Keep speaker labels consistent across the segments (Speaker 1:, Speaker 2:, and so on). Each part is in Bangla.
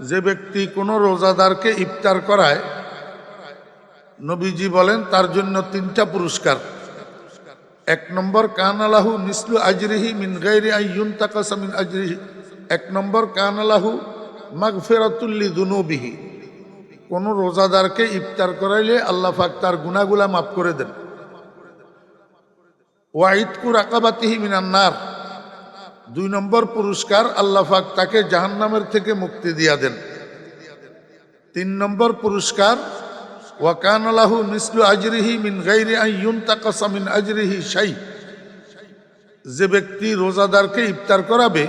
Speaker 1: যে ব্যক্তি কোনো রোজাদারকে ইফতার করায়, নবীজি বলেন, তার জন্য তিনটা পুরস্কার। এক নম্বর কান আলাহু মিসলু আজরিহি মিন গাইরি আইয়ুন তাকাসা মিন আজরিহি। এক নম্বর কান আলাহু মাগফেরাতুল্লি দুনুবিহি কোন রোজাদারকে ইফতার করাইলে আল্লাহ পাক তার গুনাগুলা মাফ করে দেন। ওয়াইদকু রাকাবাতিহি মিনান্নার দুই নম্বর পুরস্কার আল্লাহ পাক তাকে জাহান্নামের থেকে মুক্তি দিয়া দেন। তিন নম্বর পুরস্কার ওয়াকান আলাহু মিসলু আজরিহি মিন গাইরি আইয়ুন তাকাসা মিন আজরিহি শাই। যে ব্যক্তি রোজাদারকে ইফতার করাবে,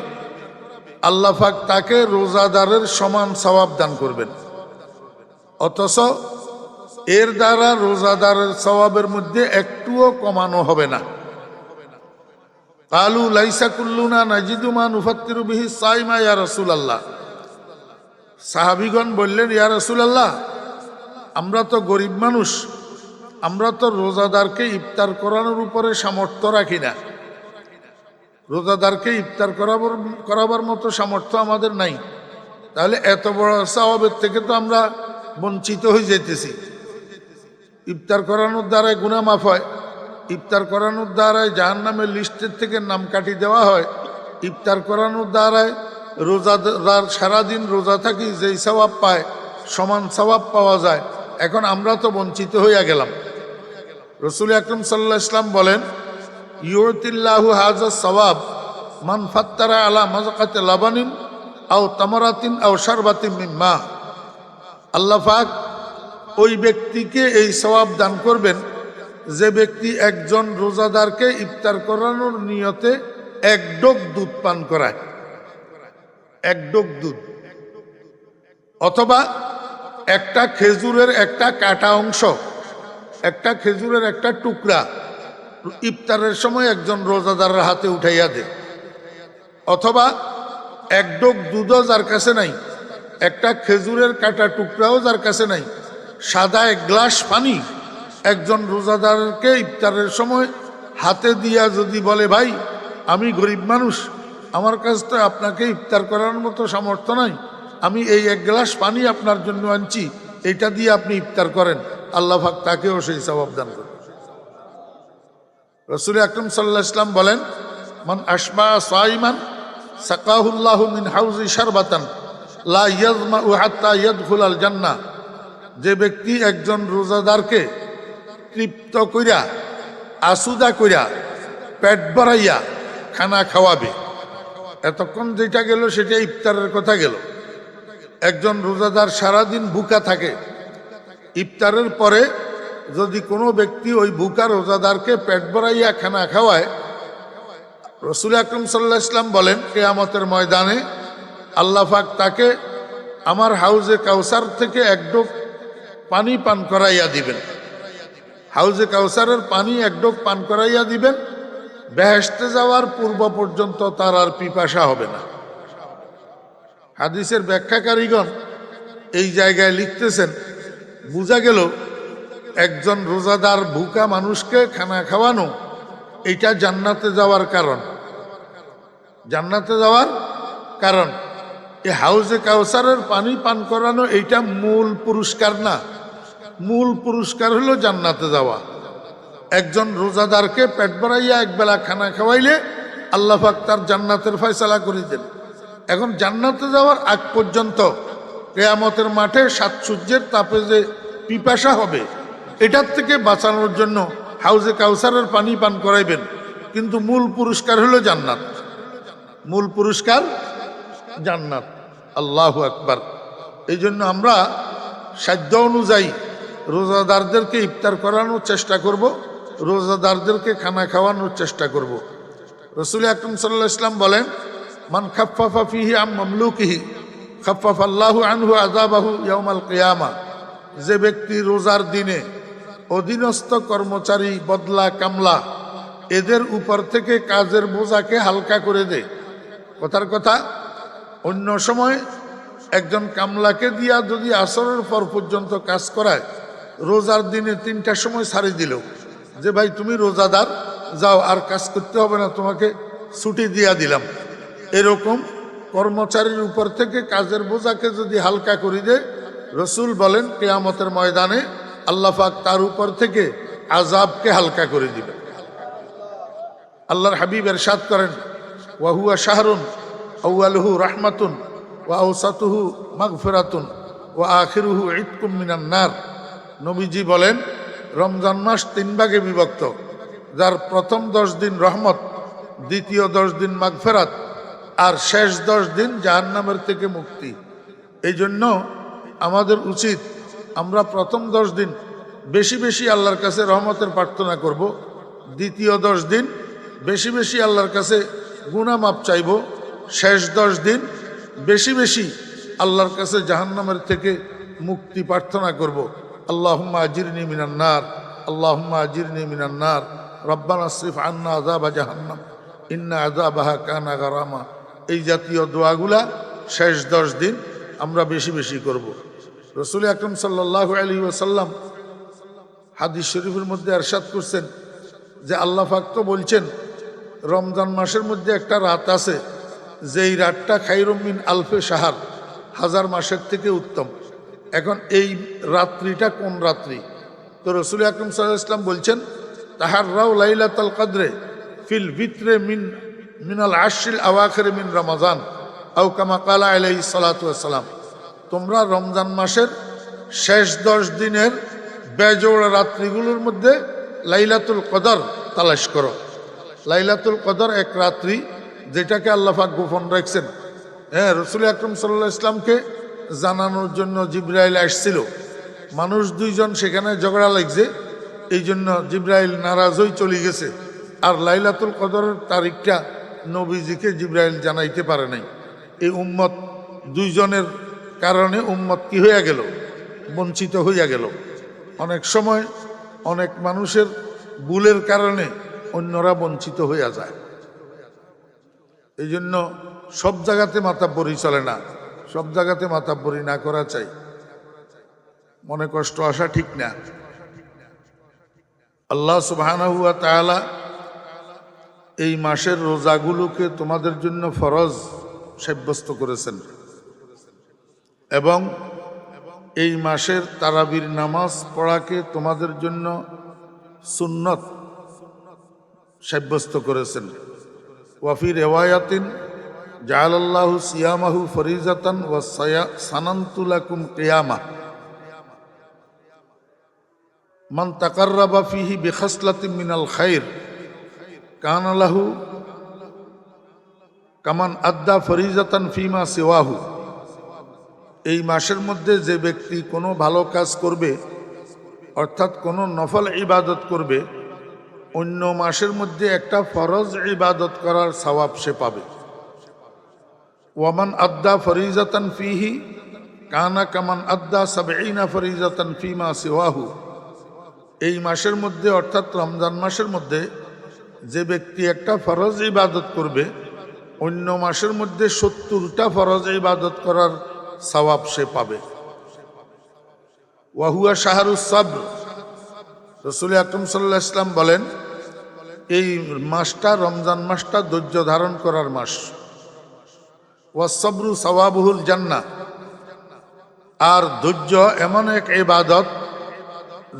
Speaker 1: আল্লাহ পাক তাকে রোজাদারের সমান সওয়াব দান করবেন। অথচ এর দ্বারা রোজাদারের সওয়াবের মধ্যে একটুও কমানো হবে না। কালু লাইসা কুল্লুনা নাজিদুমা নুফাত্তিরু বিহি সাইমা ইয়া রাসূলুল্লাহ। সাহাবিগণ বললেন, ইয়া রাসূলুল্লাহ, আমরা তো গরিব মানুষ, আমরা তো রোজাদারকে ইফতার করানোর উপরে সামর্থ্য রাখি না। রোজাদারকে ইফতার করাবার করাবার মতো সামর্থ্য আমাদের নাই। তাহলে এত বড় স্বভাবের থেকে তো আমরা বঞ্চিত হয়ে যেতেছি। ইফতার করানোর দ্বারাই গুণা মাফ হয়। ইফতার করানোর দ্বারায় জাহান নামের লিস্টের থেকে নাম কাটি দেওয়া হয়। ইফতার করানোর দ্বারাই রোজাদার সারাদিন রোজা থাকি যেই স্বভাব পায়, সমান স্বভাব পাওয়া যায়। এখন আমরা তো বঞ্চিত হইয়া গেলাম। রসুল আকরম সাল্লাহ ইসলাম বলেন, ইউতিল্লাহু হাজা সওয়াব, মান ফাত্তারা আলা মাজাকাতে লাবানিন আও তামারাতিন আও শারবাতিন মিম্মা। আল্লাহ পাক ওই ব্যক্তিকে এই সওয়াব দান করবেন যে ব্যক্তি একজন রোজাদারকে ইফতার করানোর নিয়তে এক ডোক দুধ পান করায়। এক ডোক দুধ। অথবা একটা খেজুরের একটা কাটা অংশ, একটা খেজুরের একটা টুকরা ইফতারের সময় একজন রোজাদারের হাতে উঠাইয়া দে অথবা এক ডোক দুধও যার কাছে নাই, একটা খেজুরের কাটা টুকরাও যার কাছে নাই, সাদা এক গ্লাস পানি একজন রোজাদারকে ইফতারের সময় হাতে দিয়া যদি বলে, ভাই, আমি গরিব মানুষ, আমার কাছ তো আপনাকে ইফতার করার মতো সামর্থ্য নাই, আমি এই এক গ্লাস পানি আপনার জন্য আনছি এটা দিয়ে আপনি ইফতার করেন। আল্লাহ পাক তাকেও সেই সবাব দান করেন। রসুল আকরম সাল্লাহ ইসলাম বলেন, মান আসমা সাইমান সাকাহুল্লাহ মিন হাউজি শারবাতান লা জান্নাহ। যে ব্যক্তি একজন রোজাদারকে তৃপ্ত কইরা আসুদা কইরা, পেট ভরাইয়া খানা খাওয়াবে। এতক্ষণ যেটা গেল সেটা ইফতারের কথা গেল। একজন রোজাদার সারাদিন বুকা থাকে। ইফতারের পরে যদি কোনো ব্যক্তি ওই বুকা রোজাদারকে পেট ভরাইয়া খানা খাওয়ায়, রসুল আকরম সাল্লাহ ইসলাম বলেন, কেয়ামতের ময়দানে আল্লাহ পাক তাকে আমার হাউজে কাউসার থেকে এক ডোক পানি পান করাইয়া দিবেন। হাউজে কাউসারের পানি এক ডোক পান করাইয়া দিবেন বেহেসতে যাওয়ার পূর্ব পর্যন্ত তার আর পিপাসা হবে না। হাদিসের ব্যাখ্যাকারীগণ এই জায়গায় লিখতেছেন, বোঝা গেল একজন রোজাদার ভুকা মানুষকে খানা খাওয়ানো, এটা জান্নাতে যাওয়ার কারণ। জান্নাতে যাওয়ার কারণ, এ হাউজে কাউসারের পানি পান করানো এইটা মূল পুরস্কার না। মূল পুরস্কার হলো জান্নাতে যাওয়া। একজন রোজাদারকে পেট ভরাইয়া একবেলা খানা খাওয়াইলে আল্লাহ পাক তার জান্নাতের ফয়সালা করে দেন। এখন জান্নাতে যাওয়ার আগ পর্যন্ত কেয়ামতের মাঠে সাত সূর্যের তাপে যে পিপাসা হবে, এটার থেকে বাঁচানোর জন্য হাউজে কাউসারের পানি পান করাইবেন। কিন্তু মূল পুরস্কার হলো জান্নাত। মূল পুরস্কার জান্নাত। আল্লাহ আকবার। এই জন্য আমরা সাধ্য অনুযায়ী রোজাদারদেরকে ইফতার করানোর চেষ্টা করব, রোজাদারদেরকে খানা খাওয়ানোর চেষ্টা করব। রসুল আকরম সাল্লাহ ইসলাম বলেন, মান খাফাফা ফিহি আম আল্লাহু আনহু আজাবাহু ইয়ামাল কিয়ামা। যে ব্যক্তি রোজার দিনে অধীনস্থ কর্মচারী বদলা কামলা, এদের উপর থেকে কাজের বোঝাকে হালকা করে দেয় কথার কথা, অন্য সময় একজন কামলাকে দিয়া যদি আসরের পর পর্যন্ত কাজ করায় রোজার দিনে তিনটার সময় ছাড়ি দিল। যে, ভাই, তুমি রোজাদার, যাও, আর কাজ করতে হবে না, তোমাকে ছুটি দিয়া দিলাম। এরকম কর্মচারীর উপর থেকে কাজের বোঝাকে যদি হালকা করে দেয়, রসুল বলেন, কেয়ামতের ময়দানে আল্লাহ পাক তার উপর থেকে আজাবকে হালকা করে দিবে আল্লাহর হাবিব এরশাদ করেন ওয়াহুয়া শাহরুন আউআলহু রাহমাতুন ওয়া আউসাতুহু মাগফিরাতুন ওয়া আখিরুহু ইতকুম নার। নবীজি বলেন, রমজান মাস তিন ভাগে বিভক্ত। যার প্রথম দশ দিন রহমত, দ্বিতীয় দশ দিন মাগফেরাত, আর শেষ দশ দিন জাহান্নামের থেকে মুক্তি। এই জন্য আমাদের উচিত আমরা প্রথম দশ দিন বেশি বেশি আল্লাহর কাছে রহমতের প্রার্থনা করব, দ্বিতীয় দশ দিন বেশি বেশি আল্লাহর কাছে গুণামাপ চাইব, শেষ দশ দিন বেশি বেশি আল্লাহর কাছে জাহান্নামের থেকে মুক্তি প্রার্থনা করব। আল্লাহুম্মা আজিরনি মিনান্নার আল্লাহুম্মা আজিরনি মিনান্নার রব্বানা আসরিফ আন্না আযাবা জাহান্নাম ইন্না আযাবাহা কানা গারামা এই জাতীয় দোয়াগুলা শেষ দশ দিন আমরা বেশি বেশি করব। রসুল আকরম সাল্লাহ আলী ওসাল্লাম হাদিস শরীফের মধ্যে আরশাদ করছেন যে আল্লাহ পাক তো বলছেন, রমজান মাসের মধ্যে একটা রাত আছে, যেই রাতটা খাইরুমিন আলফে সাহার হাজার মাসের থেকে উত্তম। এখন এই রাত্রিটা কোন রাত্রি? তো রসুল আকরম সাল্লাহ ইসলাম বলছেন তাহার রাও লাইলাতাল কাদরে ফিল ভিতরে মিন, মিনাল আশিল আওয়াখের মিন রমাজান আউ কামা কালা আলাই সালাতাম তোমরা রমজান মাসের শেষ দশ দিনের বেজোড় রাত্রিগুলোর মধ্যে লাইলাতুল কদর তালাশ করো। লাইলাতুল কদর এক রাত্রি যেটাকে আল্লাহাক গোপন রাখছেন। হ্যাঁ রসুল আকরম সাল্লাহ ইসলামকে জানানোর জন্য জিব্রাইল আসছিল। মানুষ দুইজন সেখানে ঝগড়া লাগছে এই জন্য জিব্রাইল নারাজ হয়ে চলে গেছে। আর লাইলাতুল কদরের তারিখটা নবীজিকে জিব্রাইল জানাইতে পারে নাই। এই উম্মত দুইজনের কারণে উম্মত কি হইয়া গেল? বঞ্চিত হইয়া গেল। অনেক সময় অনেক মানুষের ভুলের কারণে অন্যরা বঞ্চিত হইয়া যায়। এই জন্য সব জায়গাতে মাতাব্বরি চলে না। সব জায়গাতে মাতাব্বরি না করা চাই। মনে কষ্ট আসা ঠিক না। আল্লাহ ওয়া এই মাসের রোজাগুলোকে তোমাদের জন্য ফরজ সাব্যস্ত করেছেন। এবং এই মাসের তারাবির নামাজ পড়াকে তোমাদের জন্য সুন্নত সাব্যস্ত করেছেন। ওয়াফি রেওয়ায়াতিন জাহালাল্লাহু সিয়ামাহু ফরিজাতান ওয়া সানান্তুলাকুম কিয়ামা। মান তাকাররাবা ফিহি বিখাসলাতিন মিনাল খাইর, কান লাহু কামান আদ্দা ফরিজাতান ফিমা সিওয়াহু। এই মাসের মধ্যে যে ব্যক্তি কোনো ভালো কাজ করবে, অর্থাৎ কোনো নফল ইবাদত করবে, অন্য মাসের মধ্যে একটা ফরজ ইবাদত করার সওয়াব সে পাবে। ওয়ামান আদ্দা ফরিজাতান ফিহি, কানা কামান আদ্দা সাবঈনা ফরিজাতান ফিমা সিওয়াহু। এই মাসের মধ্যে, অর্থাৎ রমজান মাসের মধ্যে, যে ব্যক্তি একটা ফরজ ইবাদত করবে, অন্য মাসের মধ্যে সত্তরটা ফরজ ইবাদত করার সওয়াব সে পাবে। ওয়াহুয়া শাহরুস সাবর। রসুল আকরম সাল্লাহ ইসলাম বলেন, এই মাসটা রমজান মাসটা ধৈর্য ধারণ করার মাস। ওয়াসবরু সওয়াবহুল জান্না আর ধৈর্য এমন এক ইবাদত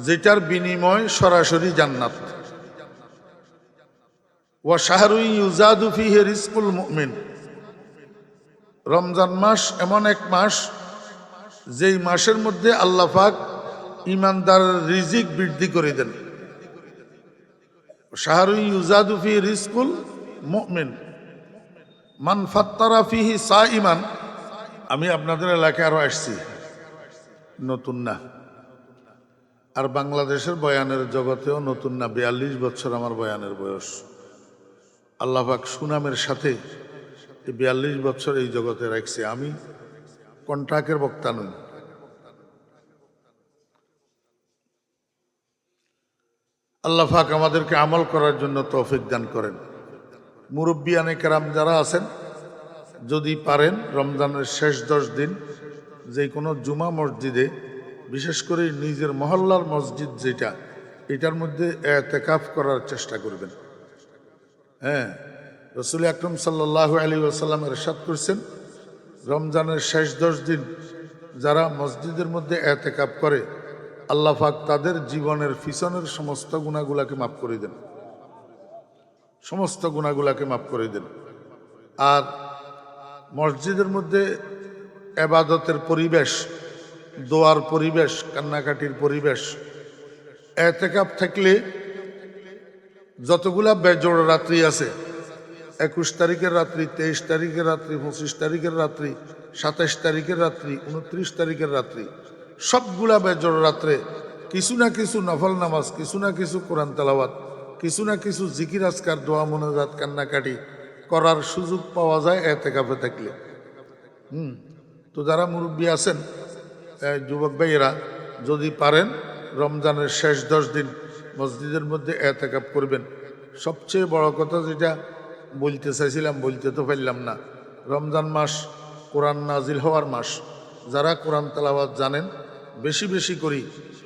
Speaker 1: যেটার বিনিময় সরাসরি জান্নাত। ওয়া শাহরুই ইউজাদু ফিহে রিজকুল মুমিন। রমজান মাস এমন এক মাস যেই মাসের মধ্যে আল্লাহ পাক ইমানদার রিজিক বৃদ্ধি করে দেন। শাহরুই ইউজাদু ফি রিজকুল মুমিন। মান ফাত্তারা ফিহি সা ইমান আমি আপনাদের এলাকায় আরও আসছি। নতুন না। আর বাংলাদেশের বয়ানের জগতেও নতুন না, বিয়াল্লিশ বছর আমার বয়ানের বয়স। আল্লাহাক সুনামের সাথে বিয়াল্লিশ বছর এই জগতে রাখছে। আমি কন্ট্রাক্টের বক্তা নই। আল্লাহ পাক আমাদেরকে আমল করার জন্য তৌফিক দান করেন। মুরব্বী আনেকেরাম যারা আছেন, যদি পারেন রমজানের শেষ দশ দিন যে কোনো জুমা মসজিদে, বিশেষ করে নিজের মহল্লার মসজিদ যেটা, এটার মধ্যে এতেকাফ করার চেষ্টা করবেন। হ্যাঁ রসুল আকরম সাল্লাহ আলী ওসাল্লাম এরশাদ করছেন, রমজানের শেষ দশ দিন যারা মসজিদের মধ্যে এতেকাপ করে, আল্লাহ পাক তাদের জীবনের পিছনের সমস্ত গুণাগুলাকে মাফ করে দেন। সমস্ত গুণাগুলাকে মাফ করে দেন আর মসজিদের মধ্যে এবাদতের পরিবেশ, দোয়ার পরিবেশ, কান্নাকাটির পরিবেশ, এতেকাপ থাকলে যতগুলা বেজোড় রাত্রি আছে, একুশ তারিখের রাত্রি, তেইশ তারিখের রাত্রি, পঁচিশ তারিখের রাত্রি সাতাইশ তারিখের রাত্রি, উনত্রিশ তারিখের রাত্রি, সবগুলা বেজোড় রাত্রে কিছু না কিছু নফল নামাজ, কিছু না কিছু কোরআন তালাবাত কিছু না কিছু জিকির আজকার দোয়া মনোজাত কান্নাকাটি করার সুযোগ পাওয়া যায় এতে কাপে থাকলে হুম, তো যারা মুরব্বী আছেন যুবক ভাইয়েরা, যদি পারেন রমজানের শেষ দশ দিন মসজিদের মধ্যে এতেকাপ করবেন। সবচেয়ে বড় কথা যেটা বলতে চাইছিলাম, বলতে তো পারলাম না। রমজান মাস কোরআন নাজিল হওয়ার মাস। যারা কোরআন তালাবাদ জানেন, বেশি বেশি করি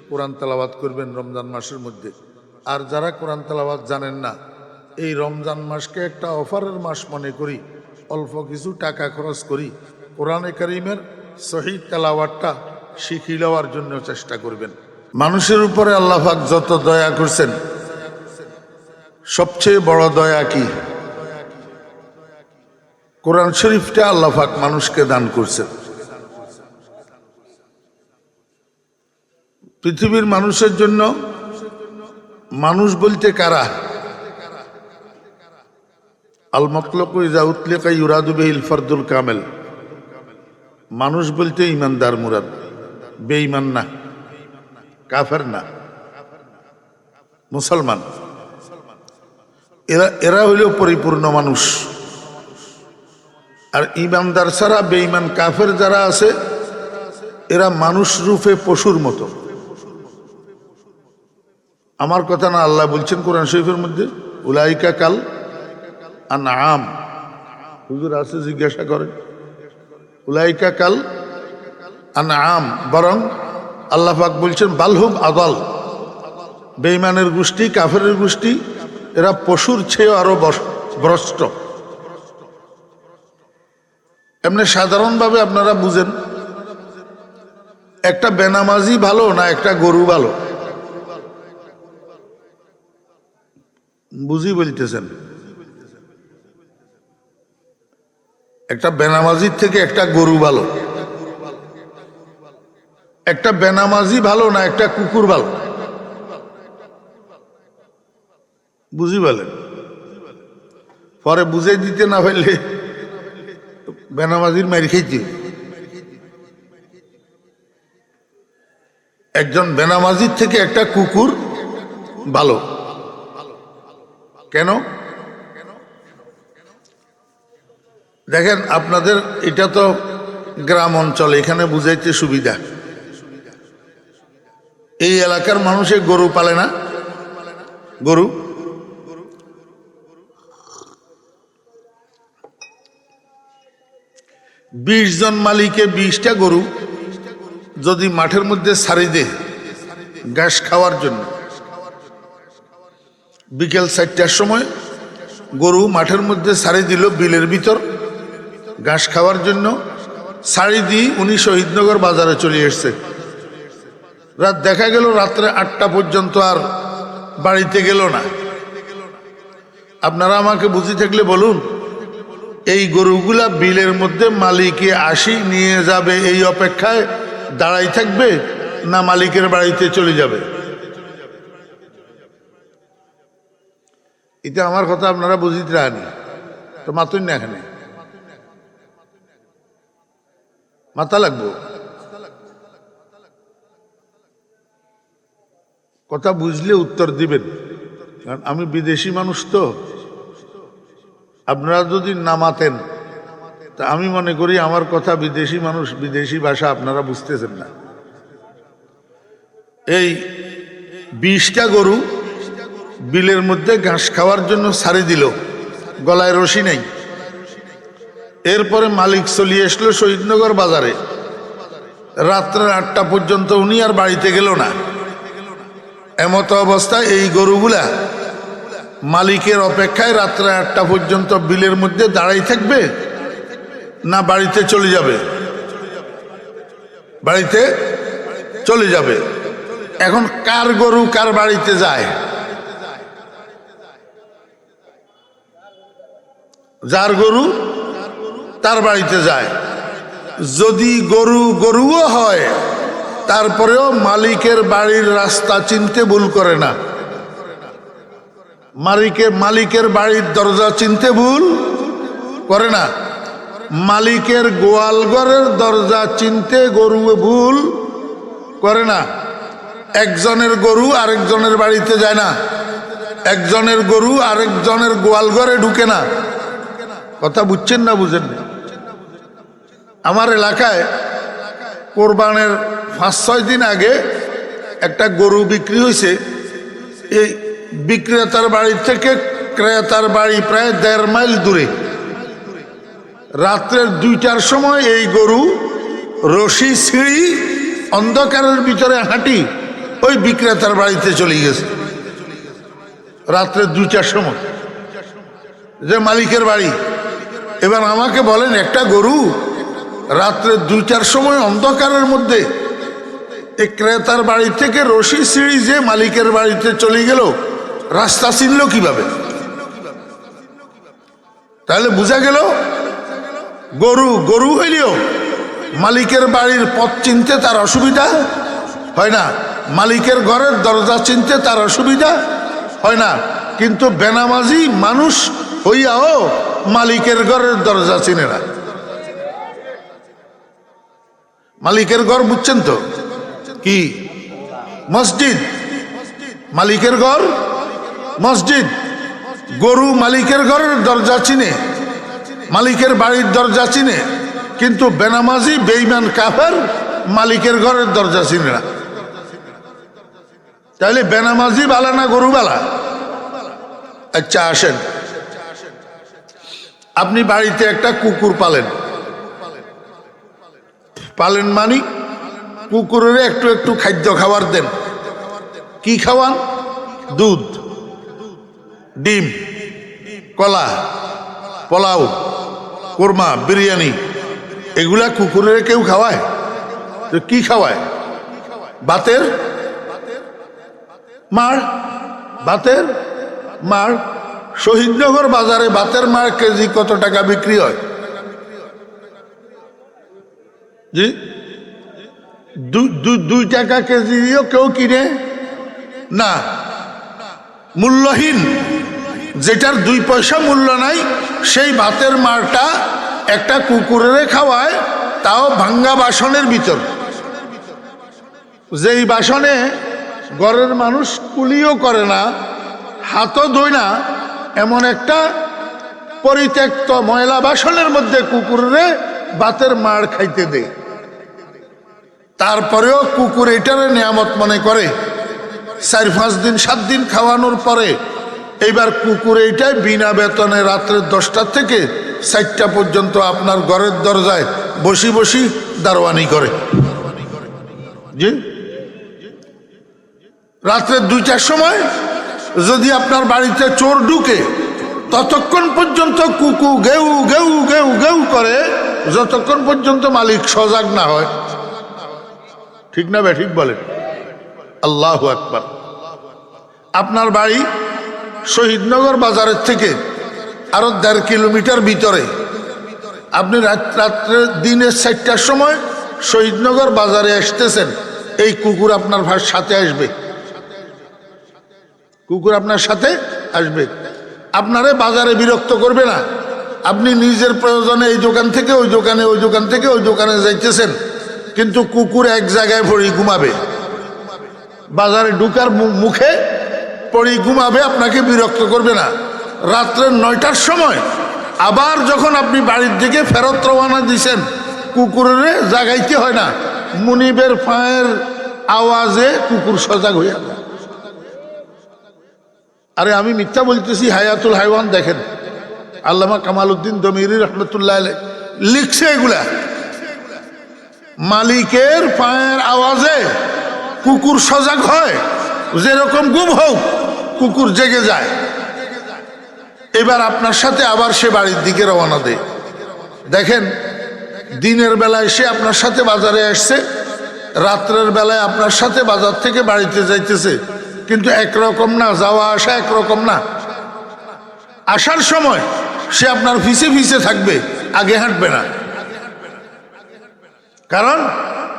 Speaker 1: কোরআন তালাবাদ করবেন রমজান মাসের মধ্যে। আর যারা কোরআন তালাবাদ জানেন না, এই রমজান মাসকে একটা অফারের মাস মনে করি, অল্প কিছু টাকা খরচ করি, কোরআনে করিমের শহীদ তেলাওয়াতটা শিখি লওয়ার জন্য চেষ্টা করবেন। মানুষের উপরে আল্লাহাক যত দয়া করছেন, সবচেয়ে বড় দয়া কি? কোরআন শরীফটা আল্লাহাক মানুষকে দান করছেন। পৃথিবীর মানুষের জন্য মানুষ বলতে কারা? কামেল। মানুষ বলতে ইমানদার মুরাদ। বেঈমান না। কাফের না। মুসলমান। এরা এরা হইল পরিপূর্ণ মানুষ। আর ইমানদার ছাড়া বেঈমান কাফের যারা আছে, এরা মানুষ রূপে পশুর মতো। আমার কথা না আল্লাহ বলছেন কোরআন শরীফের মধ্যে? উলাইকা কাল আন আম হুজুর আছে জিজ্ঞাসা করেন উলাইকা কাল আন আম বরং আল্লাহ পাক বলছেন বালহুম আদাল। বেইমানের গোষ্ঠী, কাফেরের গোষ্ঠী, এরা পশুর চেয়েও আরও ভ্রষ্ট। এমনি সাধারণভাবে আপনারা বুঝেন, একটা বেনামাজি ভালো না একটা গরু ভালো? বুঝি বলতেছেন। একটা বেনামাজির থেকে একটা গরু ভালো। একটা বেনামাজি ভালো না একটা কুকুর ভালো। বুঝি বলেন? পরে বুঝে দিতে না পারলে বেনামাজির মারি খেয়েছি একজন বেনামাজির থেকে একটা কুকুর ভালো। কেন? দেখেন, আপনাদের এটা তো গ্রাম অঞ্চল, এখানে বুঝাইতে সুবিধা। এই এলাকার মানুষে গরু পালে না? গরু? বিশ জন মালিকে বিশটা গরু যদি মাঠের মধ্যে সারি দে ঘাস খাওয়ার জন্য। বিকেল চারটার সময় গরু মাঠের মধ্যে সারি দিল বিলের ভিতর। ঘাস খাওয়ার জন্য সারি দিয়ে উনি শহীদনগর বাজারে চলে এসছে। রাত দেখা গেল রাত্রে আটটা পর্যন্ত আর বাড়িতে গেল না। আপনারা আমাকে বুঝি থাকলে বলুন, এই গরুগুলা বিলের মধ্যে মালিকে আসি নিয়ে যাবে এই অপেক্ষায় দাঁড়াই থাকবে না মালিকের বাড়িতে চলে যাবে? এটা আমার কথা আপনারা বুঝিতে রানি তো মাতুন না এখানে। মাথা লাগবো? কথা বুঝলে উত্তর দিবেন। কারণ আমি বিদেশি মানুষ তো। আপনারা যদি নামাতেন তা আমি মনে করি আমার কথা বিদেশি মানুষ, বিদেশি ভাষা আপনারা বুঝতেছেন না। এই বিশটা গরু বিলের মধ্যে ঘাস খাওয়ার জন্য সারি দিল। গলায় রশি নেই। এরপরে মালিক চলিয়ে আসলো শহীদনগর বাজারে। রাত্রে আটটা পর্যন্ত উনি আর বাড়িতে গেল না। এমত অবস্থায় এই গরুগুলা মালিকের অপেক্ষায় রাত্রে আটটা পর্যন্ত বিলের মধ্যে দাঁড়াই থাকবে না বাড়িতে চলে যাবে? বাড়িতে চলে যাবে। এখন কার গরু কার বাড়িতে যায়? যার গরু তার বাড়িতে যায়। যদি গরু গরুও হয়, তারপরেও মালিকের বাড়ির রাস্তা চিনতে ভুল করে না। মালিকের মালিকের বাড়ির দরজা চিনতে ভুল করে না। মালিকের গোয়ালঘরের দরজা চিনতে গরু ভুল করে না। একজনের গরু আরেকজনের বাড়িতে যায় না। একজনের গরু আরেকজনের গোয়ালঘরে ঢুকে না। কথা বুঝছেন না বুঝেন না? আমার এলাকায় কোরবানের পাঁচ, ছয় দিন আগে একটা গরু বিক্রি হয়েছে। এই বিক্রেতার বাড়ি থেকে ক্রেতার বাড়ি প্রায় দেড় মাইল দূরে। রাত্রের দুইটার সময় এই গরু রশি, সিঁড়ি, অন্ধকারের ভিতরে হাঁটি ওই বিক্রেতার বাড়িতে চলে গেছে। রাত্রে দুইটার সময়। যে মালিকের বাড়ি এবার আমাকে বলেন, একটা গরু রাত্রে দুইটার সময় অন্ধকারের মধ্যে এই ক্রেতার বাড়ি থেকে রশি সিঁড়ি যে মালিকের বাড়িতে চলে গেল, রাস্তা চিনল কীভাবে? তাহলে বোঝা গেল, গরু গরু হইলেও মালিকের বাড়ির পথ চিনতে তার অসুবিধা হয় না। মালিকের ঘরের দরজা চিনতে তার অসুবিধা হয় না। কিন্তু বেনামাজি মানুষ হইয়াও মালিকের ঘরের দরজা চিনে না। মালিকের ঘর বুঝছেন তো? কি? মসজিদ? মালিকের ঘর? মসজিদ? গরু মালিকের ঘরের দরজা চিনে। মালিকের বাড়ির দরজা চিনে। কিন্তু বেনামাজি বেইমান কাফের মালিকের ঘরের দরজা চিনে না। তাহলে বেনামাজি বালা না গরু বালা? আচ্ছা আসেন। আপনি বাড়িতে একটা কুকুর পালেন। পালেন মানি কুকুরের একটু একটু খাদ্য খাবার দেন। কি খাওয়ান? দুধ, ডিম, কলা, পোলাও, কোরমা, বিরিয়ানি, এগুলা কুকুরের কেউ খাওয়ায়? তো কি খাওয়ায়? বাতের? মার? বাতের? মার? শহীদনগর বাজারে বাতের মার কেজি কত টাকা বিক্রি হয়? জি? দুই টাকা কেজি কেজিও কেউ কিনে? না। মূল্যহীন। যেটার দুই পয়সা মূল্য নাই, সেই ভাতের মারটা একটা কুকুরের খাওয়ায়, তাও ভাঙ্গা বাসনের ভিতর। যেই বাসনে ঘরের মানুষ কুলিও করে না, হাতও ধোয় না এমন একটা পরিত্যক্ত ময়লা বাসনের মধ্যে কুকুরে বাতের মার খাইতে দেয় তারপরেও কুকুর এটারে নিয়ামত মনে করে, চার পাঁচ দিন, সাত দিন খাওয়ানোর পরে এইবার কুকুর এইটাই বিনা বেতনে রাত্রের দশটা থেকে চারটা পর্যন্ত আপনার ঘরের দরজায় বসি বসি দারোয়ানি করে। জি? রাত্রের দুইটার সময় যদি আপনার বাড়িতে চোর ঢুকে, ততক্ষণ পর্যন্ত কুকু গেউ গেউ গেউ গেউ করে, যতক্ষণ পর্যন্ত মালিক সজাগ না হয়। ঠিক না ঠিক বলেন। আল্লাহ আকবার। আপনার বাড়ি শহীদনগর বাজারের থেকে আরও দেড় কিলোমিটার ভিতরে। আপনি রাত- রাত্রে দিনের চারটার সময় শহীদনগর বাজারে আসতেছেন। এই কুকুর আপনার সাথে আসবে। কুকুর আপনার সাথে আসবে। আপনারে বাজারে বিরক্ত করবে না। আপনি নিজের প্রয়োজনে এই দোকান থেকে ওই দোকানে, ওই দোকান থেকে ওই দোকানে যাইতেছেন। কিন্তু কুকুর এক জায়গায় পড়ি ঘুমাবে। বাজারে ঢুকার মুখে পড়ি ঘুমাবে, আপনাকে বিরক্ত করবে না। রাত্রের নয়টার সময় আবার যখন আপনি বাড়ির দিকে ফেরত রওনা দিছেন, কুকুরের জাগাইতে হয় না। মুনিবের পায়ের আওয়াজে কুকুর সজাগ হইয়া যায়। আরে আমি মিথ্যা বলতেছি, হায়াতুল হাইওয়ান দেখেন। আল্লামা কামাল উদ্দিন দমিরি রহমতুল্লাহ লিখছে এগুলা। মালিকের পায়ের আওয়াজে কুকুর সজাগ হয়, যেরকম গুম হোক, কুকুর জেগে যায়। এবার আপনার সাথে আবার সে বাড়ির দিকে রওনা দেয় দেখেন, দিনের বেলায় সে আপনার সাথে বাজারে আসছে, রাত্রের বেলায় আপনার সাথে বাজার থেকে বাড়িতে যাইতেছে। কিন্তু একরকম না, যাওয়া আসা একরকম না। আসার সময় সে আপনার ফিসে ফিসে থাকবে, আগে হাঁটবে না। কারণ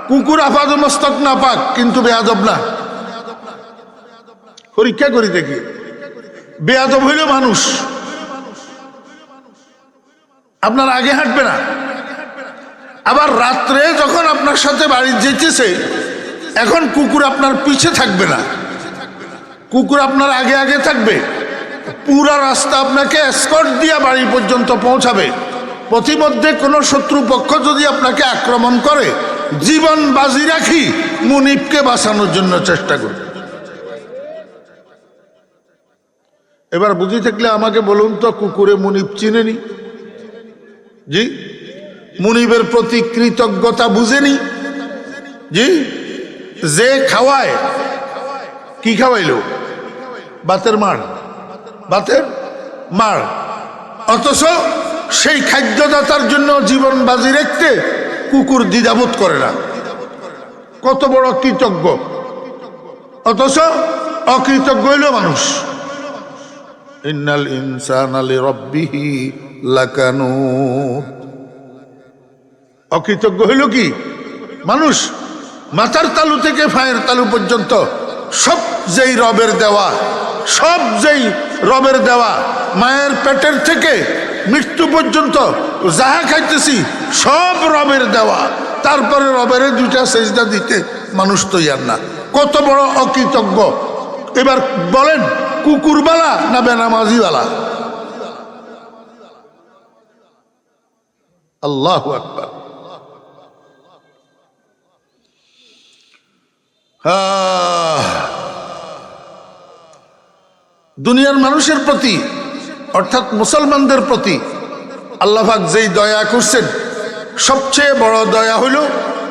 Speaker 1: কুকুর আপাদ মস্তক না পাক, কিন্তু বেয়াদব না। পরীক্ষা করি দেখি। বেয়াদব হইল মানুষ। আপনার আগে হাঁটবে না। আবার রাত্রে যখন আপনার সাথে বাড়ি যেতেছে, এখন কুকুর আপনার পিছে থাকবে না। কুকুর আপনার আগে আগে থাকবে। পুরা রাস্তা আপনাকে স্কট দিয়া বাড়ি পর্যন্ত পৌঁছাবে। পথিমধ্যে কোনো শত্রুপক্ষ যদি আপনাকে আক্রমণ করে, জীবন বাজি রাখি মুনিফকে বাঁচানোর জন্য চেষ্টা করবে। এবার বুঝি থাকলে আমাকে বলুন তো, কুকুরে মুনিপ চিনেনি? জি? মুনিবের প্রতি কৃতজ্ঞতা বুঝেনি? জি? যে খাওয়ায়, কি খাওয়াইলো? বাতের মার বাতের মার অথচ সেই খাদ্যদাতার জন্য জীবন বাজি রাখতে কুকুর দ্বিধাবোধ করে না। কত বড় কৃতজ্ঞ। অথচ অকৃতজ্ঞ হইল মানুষ। ইন্নাল ইনসান আলী রব্বিহি লাকানুত অকৃতজ্ঞ হইল কি? মানুষ মাথার তালু থেকে ফায়ের তালু পর্যন্ত সব যেই রবের দেওয়া সব যেই রবের দেওয়া মায়ের পেটের থেকে মৃত্যু পর্যন্ত যাহা খাইতেছি সব রবের দেওয়া। তারপরে রবের দুইটা সেজদা দিতে মানুষ তৈয়ার না। কত বড় অকৃতজ্ঞ। এবার বলেন কুকুরবালা না বেনামাজিওয়ালা আল্লাহ আকবার। আহ, দুনিয়ার মানুষের প্রতি, অর্থাৎ মুসলমানদের প্রতি আল্লাহাক যেই দয়া করছেন, সবচেয়ে বড় দয়া হইল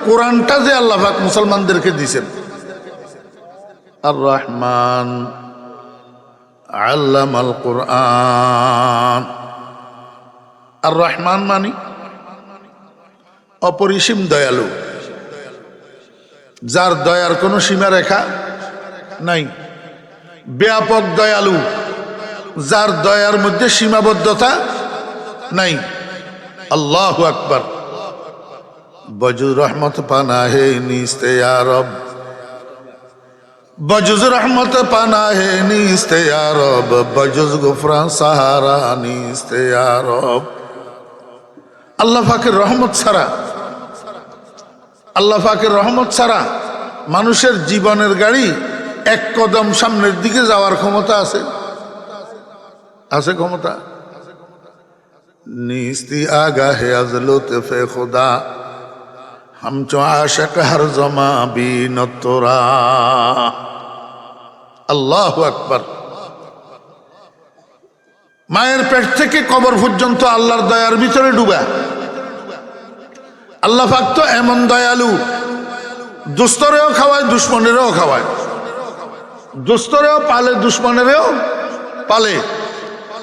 Speaker 1: কোরআনটা যে আল্লাহাক মুসলমানদেরকে দিছেন আর রহমান আল্লামাল কোরআন। আর রহমান মানি অপরিসীম দয়ালু, যার দয়ার কোনো সীমা রেখা নাই। ব্যাপক দয়ালু, যার দয়ার মধ্যে সীমাবদ্ধতা নাই। আল্লাহ আকবর। বজুর রহমত পানা হে নিস্তে আরব বজুজ রহমত পানা হে নিস্তে আরব বজুজ গুফরা সাহারা নিস্তে আরব আল্লাহ ফাকের রহমত ছাড়া, আল্লাহ ফাকের রহমত ছাড়া মানুষের জীবনের গাড়ি এক কদম সামনের দিকে যাওয়ার ক্ষমতা আছে। আছে ক্ষমতা? নিস্তি আগা হে আজলো তেফে খোদা। হাম আশেক হার জমা বিনতরা আল্লাহ আকবার। মায়ের পেট থেকে কবর পর্যন্ত আল্লাহর দয়ার ভিতরে ডুবা। আল্লাহ পাক তো এমন দয়ালু। দুস্তরেও খাওয়ায়, দুশ্মনেরও খাওয়ায়। দুস্তরেও পালে, দুশ্মনেরও পালে।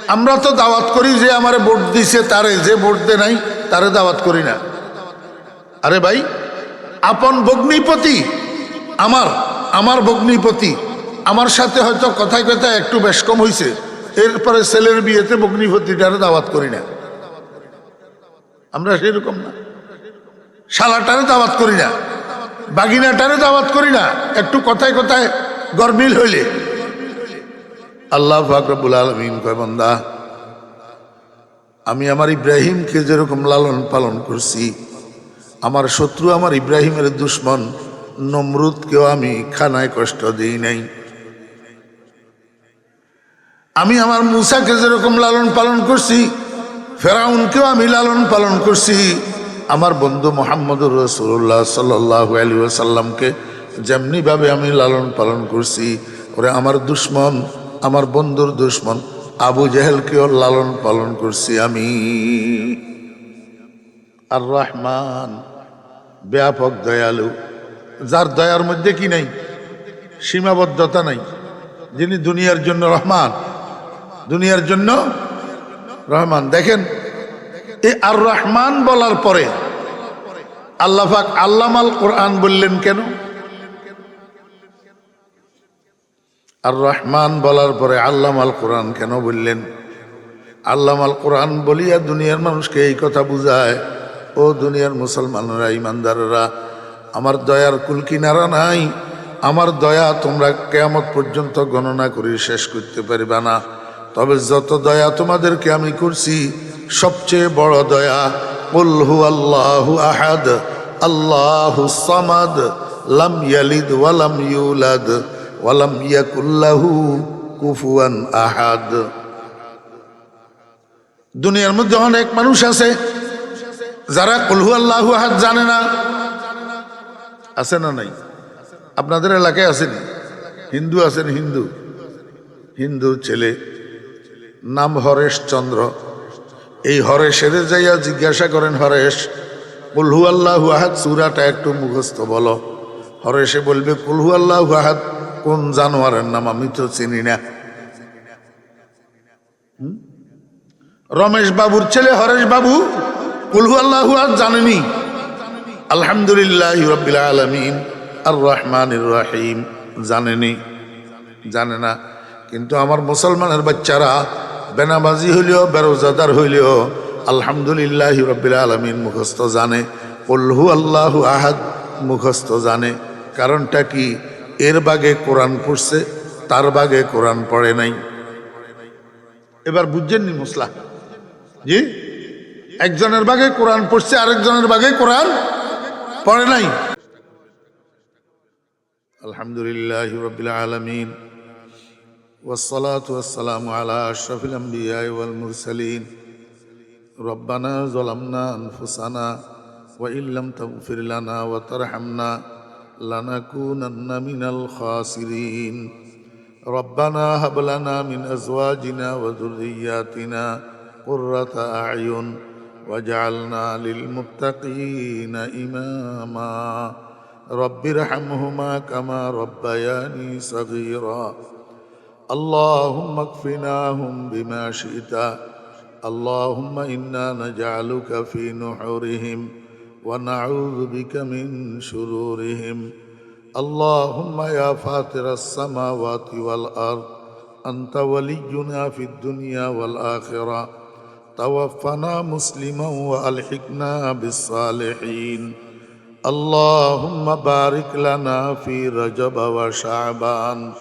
Speaker 1: আমরা তো দাওয়াত করি যে আমারে ভোট দিছে তারে, যে ভোট দে নাই তারে দাওয়াত করি না। আরে ভাই, আপন ভগ্নিপতি আমার আমার ভগ্নিপতি। আমার সাথে হয়তো কথায় কথায় একটু বেশ কম হয়েছে এরপরে ছেলের বিয়েতে ভগ্নিপতিটারে দাওয়াত করি না। আমরা সেরকম না। শালাটারে দাওয়াত করি না। বাগিনাটারে দাওয়াত করি না। একটু কথায় কথায় গরমিল হইলে। আল্লাহ ফাকরবুল আলমিন কয়, বন্দা, আমি আমার ইব্রাহিমকে যেরকম লালন পালন করছি, আমার শত্রু আমার ইব্রাহিমের দুশ্মন নমরুদকেও আমি খানায় কষ্ট দিই নাই। আমি আমার মুসাকে যেরকম লালন পালন করছি, ফেরাউনকেও আমি লালন পালন করছি। আমার বন্ধু মোহাম্মদুর রসুল্লাহ সাল্লাহ আলী সাল্লামকে যেমনিভাবে আমি লালন পালন করছি, ওরে আমার দুশ্মন, আমার বন্ধুর দুশ্মন, আবু জেহেলকেও লালন পালন করছি আমি। আর রহমান ব্যাপক দয়ালু, যার দয়ার মধ্যে কি নাই? সীমাবদ্ধতা নাই। যিনি দুনিয়ার জন্য রহমান, দুনিয়ার জন্য রহমান। দেখেন, এই আর রহমান বলার পরে আল্লাহাক আল্লামাল কোরআন বললেন কেন? আর রহমান বলার পরে আল্লাম আল কোরআন কেন বললেন? আল্লাম আল কোরআন বলিয়া দুনিয়ার মানুষকে এই কথা বুঝায়, ও দুনিয়ার মুসলমানরা, ইমানদাররা, আমার দয়ার কুল কিনারা নাই, আমার দয়া তোমরা কেয়ামত পর্যন্ত গণনা করে শেষ করতে পারবে না। তবে যত দয়া তোমাদেরকে আমি করছি, সবচেয়ে বড় দয়া উল্হু আল্লাহু আহাদ, আল্লাহু সামাদ, লাম ইয়ালিদ ওয়ালাম ইউলাদ। ওয়ালাম ইয়াকুল্লাহু কুফুয়ান আহাদ। দুনিয়ার মধ্যে অনেক মানুষ আছে যারা কুলহু আল্লাহু আহাদ জানে না। আছে না নাই? আপনাদের এলাকায় আছেন হিন্দু আছেন হিন্দু। হিন্দু ছেলে, নাম হরেশ চন্দ্র। এই হরেশের যাইয়া জিজ্ঞাসা করেন, হরেশ কুলহু আল্লাহ আহাদ? সুরাটা একটু মুখস্থ বলো। হরেশে বলবে কুলহু আল্লাহ আহাদ। কোন জানোয়ারের নাম আমি তো চিনি না। রমেশ বাবুর ছেলে, হরেশ বাবু? কুলহু আল্লাহ আহাদ জানেনি। আলহামদুলিল্লাহ আলমিন আর রহমান রাহিম। জানেনি। জানে না। কিন্তু আমার মুসলমানের বাচ্চারা বেনাবাজি হইলেও, বেরোজাদার হইলেও, আলহামদুলিল্লাহ রবিল আলমিন মুখস্থ জানে। কল্হু আল্লাহু আহাদ মুখস্থ জানে। কারণটা কি? এর বাগে কোরআন পড়ছে তার বাগে কোরআন পড়ে নাই এবার বুঝছেননি মুসলা জি একজনের বাগে কোরআন পড়ছে আরেকজনের বাগে কোরআন পড়ে নাই আলহামদুলিল্লাহ রবিল আলমিন والصلاة والسلام على أشرف الأنبياء والمرسلين ربنا ظلمنا أنفسنا وإن لم تغفر لنا وترحمنا لنكونن من الخاسرين. ربنا هب لنا من أزواجنا وذرياتنا قرة أعين واجعلنا للمتقين إماما. رب ارحمهما كما ربياني صغيرا. اللهم اكفناهم بما شئت. اللهم إنا نجعلك في نحورهم. ونعوذ بك من شرورهم. اللهم يا فاطر السماوات والأرض أنت ولينا في الدنيا والآخرة. توفنا مسلما وألحقنا بالصالحين. اللهم بارك لنا في رجب وشعبان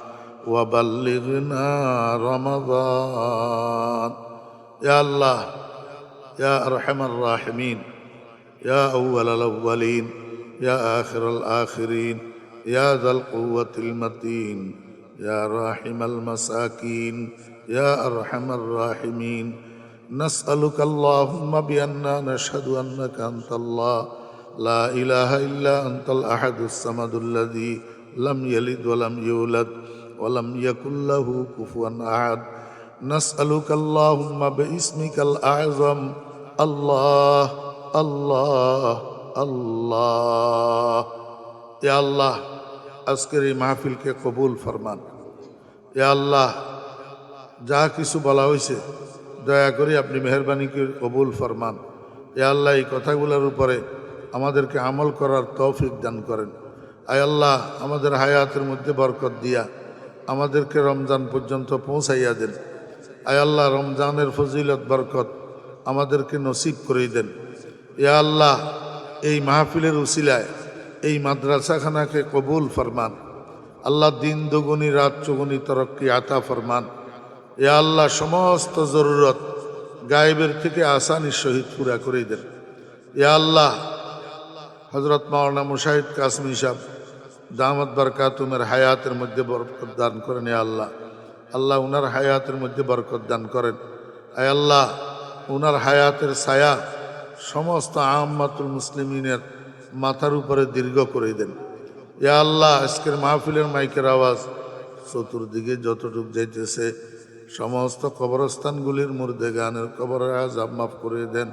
Speaker 1: وبلغنا رمضان. يا الله يا أرحم الراحمين. يا أول الأولين يا آخر الآخرين يا ذا القوة المتين يا راحم المساكين يا أرحم الراحمين. نسألك اللهم بأننا نشهد أنك أنت الله. لا إله إلا أنت الأحد الصمد الذي لم يلد ولم يولد ولم يكن له كفوا أحد. نسألك اللهم باسمك الأعظم الله. আল্লাহ আল্লাহ। এ আল্লাহ, আজকের এই মাহফিলকে কবুল ফরমান। এ আল্লাহ, যা কিছু বলা হয়েছে, দয়া করে আপনি মেহরবানিকে কবুল ফরমান। এ আল্লাহ, এই কথাগুলোর উপরে আমাদেরকে আমল করার তৌফিক দান করেন। আয় আল্লাহ, আমাদের হায়াতের মধ্যে বরকত দিয়া আমাদেরকে রমজান পর্যন্ত পৌঁছাইয়া দেন। আয় আল্লাহ, রমজানের ফজিলত, বরকত আমাদেরকে নসিব করে দেন। ইয়া আল্লাহ, এই মাহফিলের উসিলায়, এই মাদ্রাসাখানাকে কবুল ফরমান। আল্লাহ দিন দুগুনি, রাত চুগুনি তরক্কি আতা ফরমান। এ আল্লাহ, সমস্ত জরুরত গায়েবের থেকে আসানির সহিত পুরা করে দেন। ইয়া আল্লাহ হজরত মাওলানা মুশাহিদ কাসমি সাহ দামত বরকাতুমের হায়াতের মধ্যে বরকত দান করেন, ইয়া আল্লাহ। আল্লাহ উনার হায়াতের মধ্যে বরকত দান করেন। আয় আল্লাহ, উনার হায়াতের ছায়া সমস্ত আহম্মাতুল মুসলিমিনের মাথার উপরে দীর্ঘ করে দেন। এ আল্লাহ, আজকের মাহফিলের মাইকের আওয়াজ চতুর্দিকে যতটুক যাইতেছে, সমস্ত কবরস্থানগুলির মুর্দে গানের কবরের আজাব মাফ করে দেন।